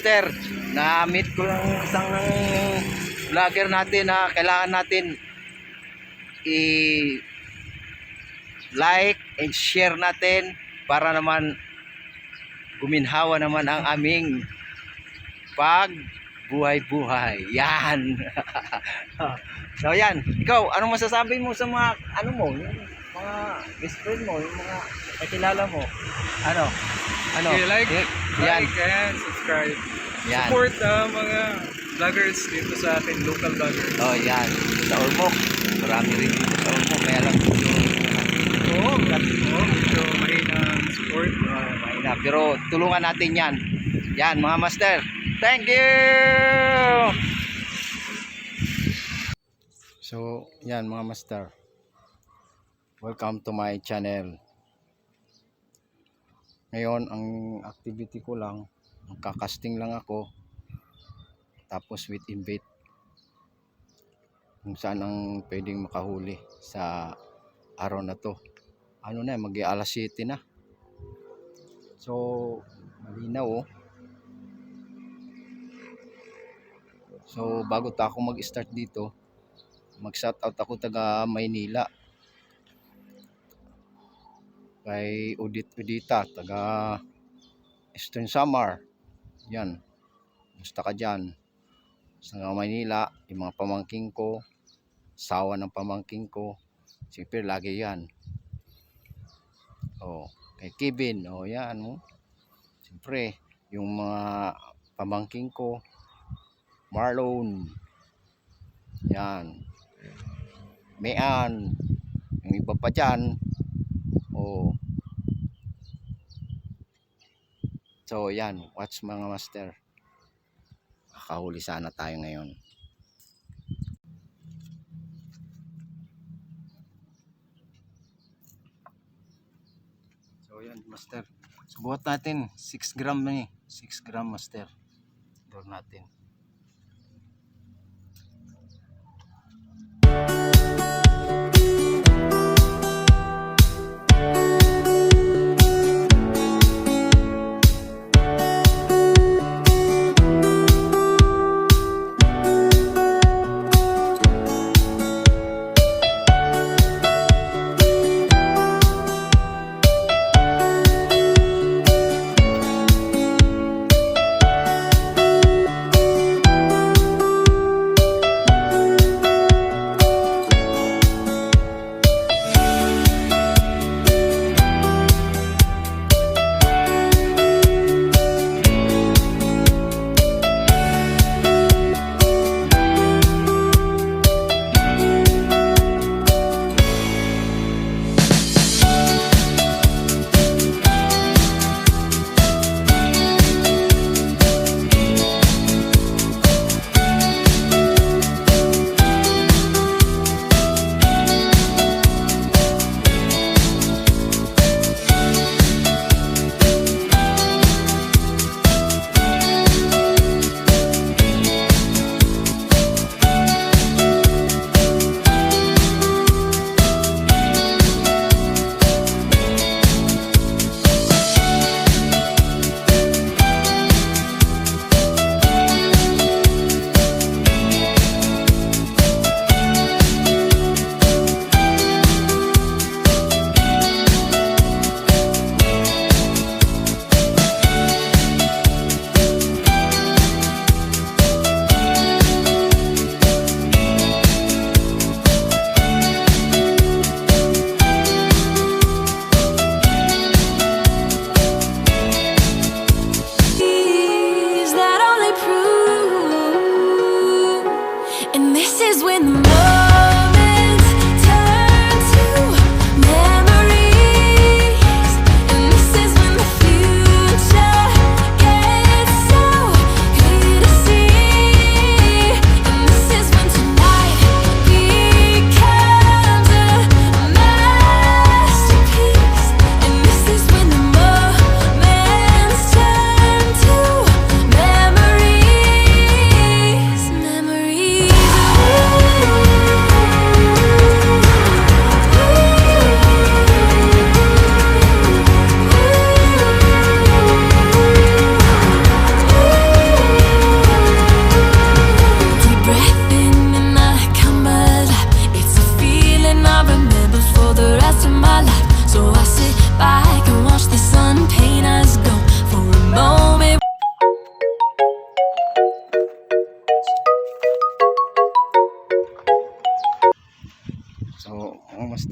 master, na-meet ko lang isang vlogger natin na kailangan natin i like and share natin para naman guminhawa naman ang aming pag buhay-buhay. Yan. so yan, ikaw, anong masasabi mo sa mga ano mo, mga best friend mo, yung mga kakilala mo? Ano? Ano? Okay, like, yan. like and subscribe. Yan. Support uh, mga vloggers dito sa atin, local vloggers. Oh, yan. Sa Ormoc. Marami rin dito sa Ormoc. Kaya lang medyo Oo, oo, medyo mahina ang support. uh, mahina. Pero tulungan natin yan. Yan, mga master. Thank you! So, yan mga master. Welcome to my channel. Ngayon, ang activity ko lang, magkakasting lang ako. Tapos with invite. Kung saan ang pwedeng makahuli sa araw na to. Ano na, mag alas 7 na. So, malinaw oh. So, bago ta ako mag-start dito, mag-shoutout ako taga Maynila. Kay Udit Udita, taga Eastern Samar. Yan. Gusto ka dyan. Sa Maynila, yung mga pamangking ko, sawa ng pamangking ko. Siyempre, lagi yan. Oh, kay Kevin, oh yan, oh. Siyempre, yung mga pamangking ko, Marlon. Yan. Mayan. Yung iba pa dyan. Oh. So, yan. Watch mga master. Makahuli sana tayo ngayon. So, yan, master. Subuhat natin. 6 gram na eh. 6 gram, master. Door natin.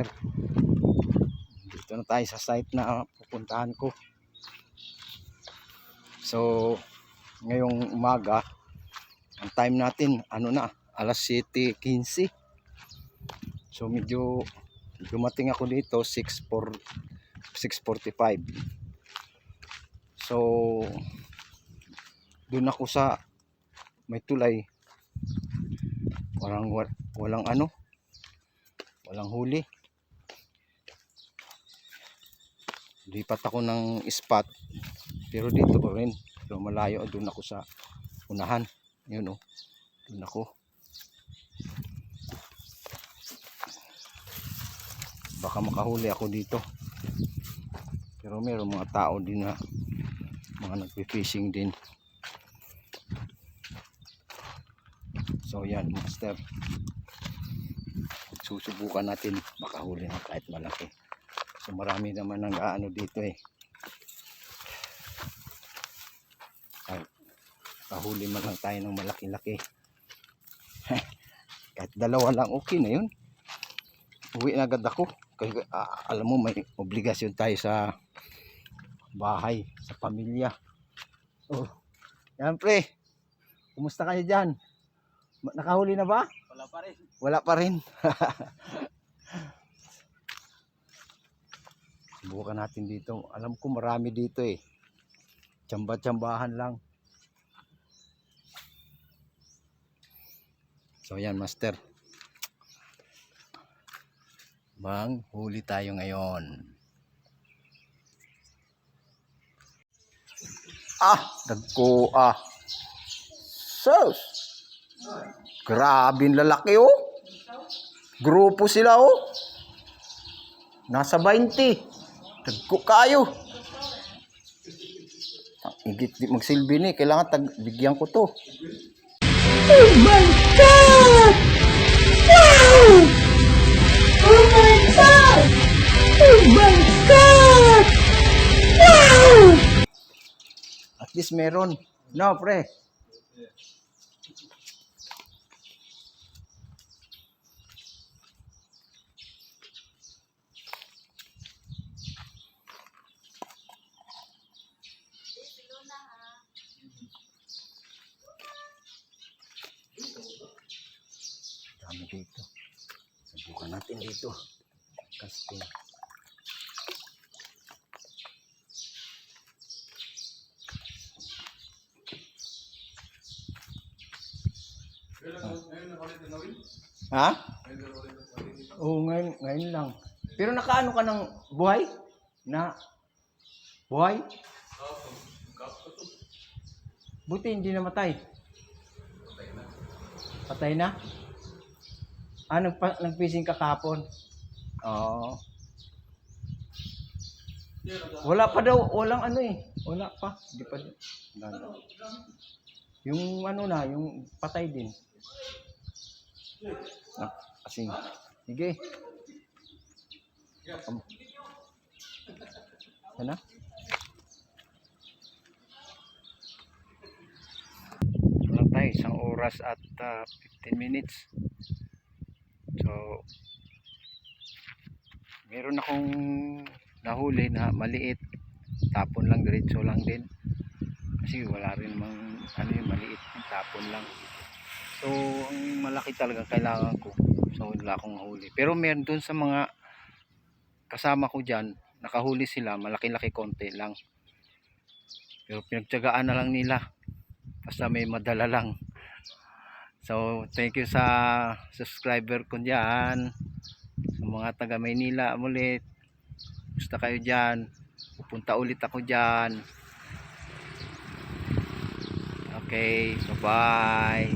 Master. Dito na tayo sa site na pupuntahan ko. So, ngayong umaga, ang time natin, ano na, alas 7.15. So, medyo dumating ako dito 6.4 6.45. So, doon ako sa may tulay. Walang, wa- walang ano, walang huli. Lipat ako ng spot. Pero dito ko rin. Pero malayo. Doon ako sa unahan. Yun o. Doon ako. Baka makahuli ako dito. Pero meron mga tao din na mga nagpi-fishing din. So yan, master. Susubukan natin makahuli ng kahit malaki. So marami naman ang aano dito eh. Kahit kahuli man lang tayo ng malaki-laki. kahit dalawa lang okay na yun. Uwi na agad ako. Kasi ah, alam mo may obligasyon tayo sa bahay, sa pamilya. Oh. Yan pre. Kumusta kayo dyan? Ma- Nakahuli na ba? Wala pa rin. Wala pa rin. Subukan natin dito. Alam ko marami dito eh. Tsamba-tsambahan lang. So yan master. Bang, huli tayo ngayon. Ah, dagko ah. Sus. Grabe lalaki oh. Grupo sila oh. Nasa 20. Tagko kayo. Ang Igit di magsilbi ni. Kailangan tag bigyan ko to. Oh my god! Wow! Oh my god! Oh my god! Wow! At least meron. No, pre. Dami dito. Subukan natin dito. Casting. Ha? Oo, ngayon, ngayon lang. Pero nakaano ka ng buhay? Na buhay? Buti hindi namatay. Patay na? Ah, nagpa, nagpising ka kapon. Oo. Wala pa daw, walang ano eh. Wala pa. Hindi pa. Wala. Yung ano na, yung patay din. Ah, kasi, sige. Um, ano? Wala tayo, isang oras at ah, 15 minutes. So, meron akong nahuli na maliit. Tapon lang, diretso lang din. Kasi wala rin mang, ano yung maliit, tapon lang. So, ang malaki talaga kailangan ko. So, wala akong huli. Pero meron dun sa mga kasama ko dyan, nakahuli sila, malaki-laki konti lang. Pero pinagtyagaan na lang nila. Basta may madala lang. So, thank you sa subscriber ko dyan. Sa mga taga Maynila mulit. Gusto kayo dyan. Pupunta ulit ako dyan. Okay, bye-bye.